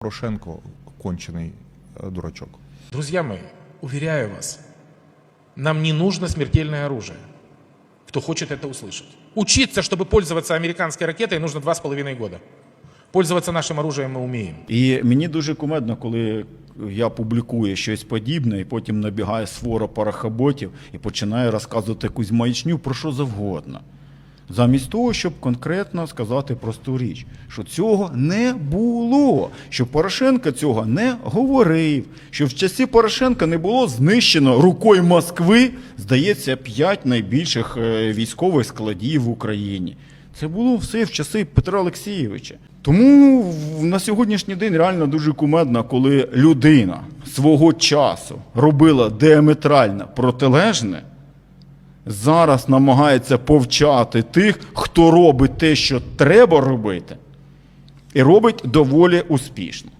Порошенко кончений е, дурачок. Друзья мои, уверяю вас, нам не нужно смертельное оружие. Кто хочет это услышать. Учиться, чтобы пользоваться американской ракетой, нужно два с половиной года. Пользоваться нашим оружием мы умеем. І мені дуже кумедно, коли я публікую щось подібне, і потім набігає свора парахоботів і починає розказувати якусь маячню про що завгодно. Замість того, щоб конкретно сказати просту річ, що цього не було, що Порошенко цього не говорив, що в часі Порошенка не було знищено рукою Москви, здається, п'ять найбільших е, військових складів в Україні. Це було все в часи Петра Олексійовича. Тому на сьогоднішній день реально дуже кумедно, коли людина свого часу робила діаметрально протилежне, зараз намагається повчати тих, хто робить те, що треба робити, і робить доволі успішно.